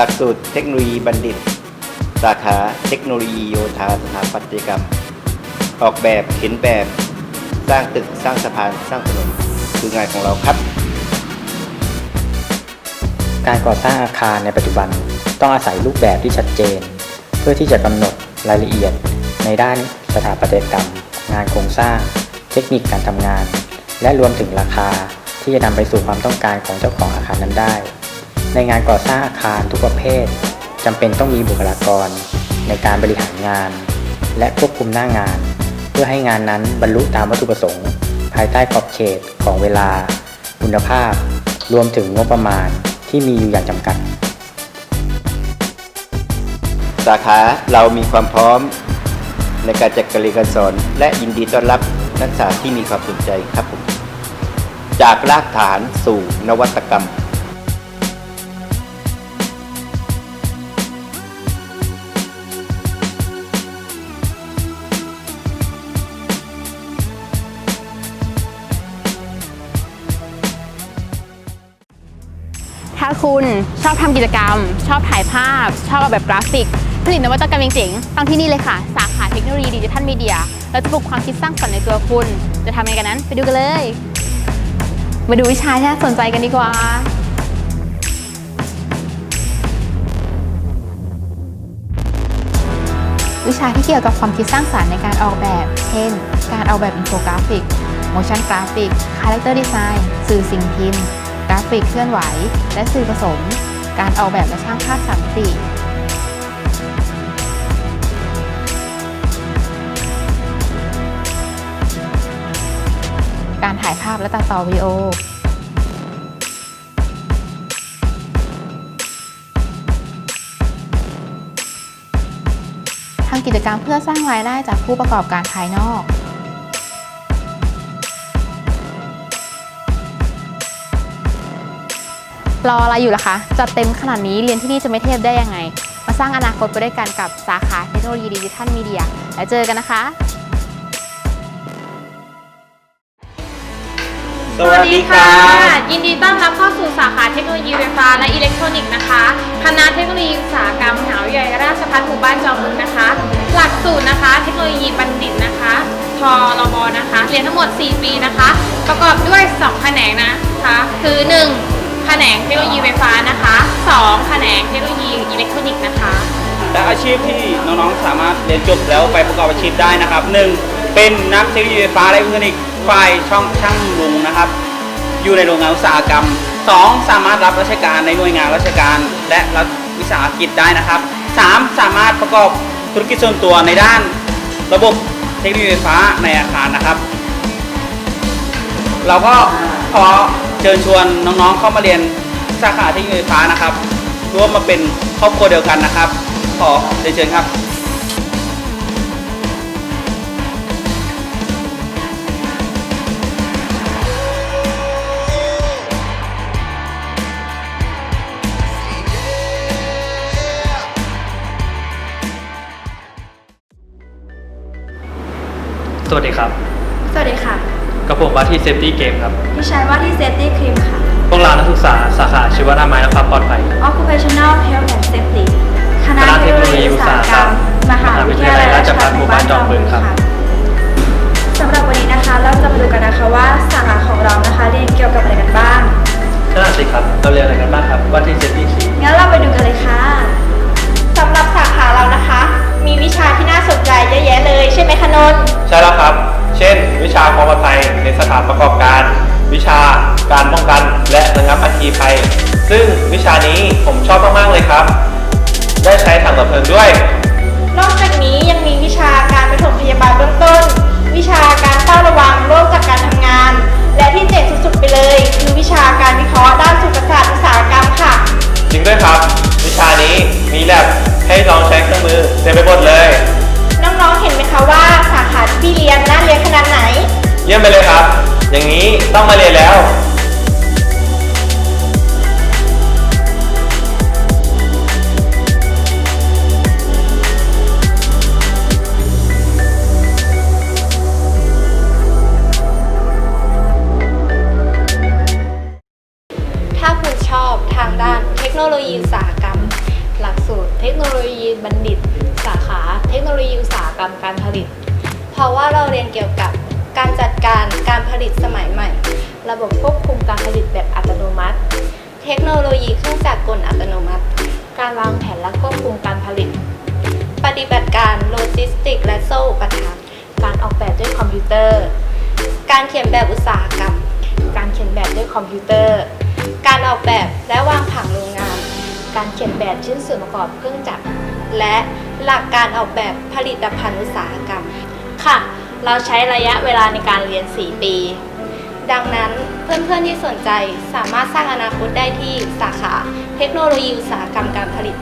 หลักสูตรเทคโนโลยีบัณฑิต สาขาเทคโนโลยีโยธาสถาปัตยกรรม ออกแบบเขียนแบบ สร้างตึกสร้างสะพานสร้างถนนคืองานของเราครับ การก่อสร้างอาคารในปัจจุบันต้องอาศัยรูปแบบที่ชัดเจน เพื่อที่จะกำหนดรายละเอียด ในด้านสถาปัตยกรรม งานโครงสร้าง เทคนิคการทำงาน และรวมถึงราคาที่จะนำไปสู่ความต้องการของเจ้าของอาคารนั้นได้ ในงานก่อสร้างอาคารทุกประเภทจำเป็นต้องมีบุคลากร ในการบริหารงาน และควบคุมหน้างาน เพื่อให้งานนั้นบรรลุตามวัตถุประสงค์ ภายใต้ขอบเขตของเวลา คุณภาพ รวมถึงงบประมาณที่มีอยู่อย่างจำกัด สาขาเรามีความพร้อม ในการจัดการเรียนการสอน และยินดีต้อนรับนักศึกษาที่มีความสนใจครับผมจากรากฐานสู่นวัตกรรมาคุณชอบทำกิจกรรม ชอบถ่ายภาพ ชอบออกแบบกราฟิก ผลิตนวัตกรรมเจ๋งๆต้องที่นี่เลยค่ะ สาขาเทคโนโลยีดิจิทัลมีเดียเราจะปลุกความคิดสร้างสรรค์ในตัวคุณ จะทำยังไงกันนั้น ไปดูกันเลย มาดูวิชาที่น่าสนใจกันดีกว่าวิชาที่เกี่ยวกับความคิดสร้างสรรค์ในการออกแบบ เช่น การออกแบบอินโฟกราฟิก motion graphic character design สื่อสิ่งพิมพ์ กราฟิกเคลื่อนไหว และสื่อผสม การออกแบบและช่างภาพสามมิติการถ่ายภาพและตัดต่อวิดีโอ ทำกิจกรรมเพื่อสร้างรายได้จากผู้ประกอบการภายนอก รออะไรอยู่ล่ะคะจัดเต็มขนาดนี้เรียนที่นี่จะไม่เทพได้ยังไง มาสร้างอนาคตไปด้วยกันกับสาขาเทคโนโลยีดิจิทัลมีเดีย แล้วเจอกันนะคะ สวัสดีครับยินดีต้อนรับเข้าสู่สาขาเทคโนโลยีไฟฟ้าและอิเล็กทรอนิกส์นะคะ คณะเทคโนโลยีอุตสาหกรรมมหาวิทยาลัยราชภัฏหมู่บ้านจอมบึงนะคะ หลักสูตรนะคะ เทคโนโลยีบัณฑิตนะคะทรบนะคะ เรียนทั้งหมด 4 ปีนะคะ ประกอบด้วย 2 แขนงนะคะ คือ 1 แขนงเทคโนโลยีไฟฟ้านะคะ2แขนงเทคโนโลยีอิเล็กทรอนิกส์นะคะ และอาชีพที่น้องๆสามารถเรียนจบแล้วไปประกอบอาชีพได้นะครับ 1. เป็นนักเทคโนโลยีไฟฟ้าและอิเล็กทรอนิกส์ฝ่ายช่องช่างลุงนะครับ อยู่ในโรงงานอุตสาหกรรม 2. สามารถรับราชการในหน่วยงานราชการ และรัฐวิสาหกิจได้นะครับ 3. สามารถประกอบธุรกิจส่วนตัวในด้าน ระบบเทคโนโลยีไฟฟ้าในอาคารนะครับ เราก็ขอ เชิญชวนน้องๆเข้ามาเรียนสาขาเทคโนโลยีไฟฟ้านะครับร่วมมาเป็นครอบครัวเดียวกันนะครับ ขอเรียนเชิญครับ กับผมว่าที่ Safety Game ครับ ดิฉันว่าที่ Safety Cream ค่ะ พวกเรานักศึกษาสาขาชีวนามัยและความปลอดภัย Occupational Health and Safety คณะคณะเทเทคคโนโนโลโลยียีอุอุตตสาสาหหกกรรรรมมมหาวิทยาลัยราชภัฏหมู่บ้านจอมบึงค่ะสำหรับวันนี้นะคะเราจะมาดูกันนะคะว่าสาขาของเรานะคะเรียนเกี่ยวกับอะไรกันบ้างใช่สิครับเราเรียนอะไรกันบ้างครับว่าที่ Safety Team งั้นเราไปดูกันเลยค่ะ สำหรับสาขาเรานะคะ มีวิชาที่น่าสนใจเยอะแยะเลยใช่ไหมคะนนท์ ใช่แล้วครับ วิชาการป้องกันและระงับอัคคีภัย ซึ่งวิชานี้ผมชอบมากๆเลยครับ ได้ใช้ถังดับเพลิงด้วย นอกจากนี้ยังมีวิชาการปฐมพยาบาลเบื้องต้น ต้องมาเรียนแล้วถ้าคุณชอบทางด้านเทคโนโลยีอุตสาหกรรมคโนโลยีบัณฑิต สาขา เทคโนโลยีอุตสาหกรรมการผลิต เพราะว่าเราเรียนเกี่ยวกับ การจัดการการผลิตสมัยใหม่ ระบบควบคุมการผลิตแบบอัตโนมัติ เทคโนโลยีเครื่องจักรกลอัตโนมัติ การวางแผนและควบคุมการผลิต ปฏิบัติการโลจิสติก และโซ่อุปทานการออกแบบด้วยคอมพิวเตอร์ การเขียนแบบอุตสาหกรรม การเขียนแบบด้วยคอมพิวเตอร์ การออกแบบและวางผังโรงงาน การเขียนแบบชิ้นส่วนประกอบเครื่องจักร และหลักการออกแบบผลิตภัณฑ์อุตสาหกรรมค่ะ เราใช้ระยะเวลาในการเรียน 4 ปี ดังนั้นเพื่อนๆที่สนใจสามารถสร้างอนาคตได้ที่สาขาเทคโนโลยีอุตสาหกรรมการผลิต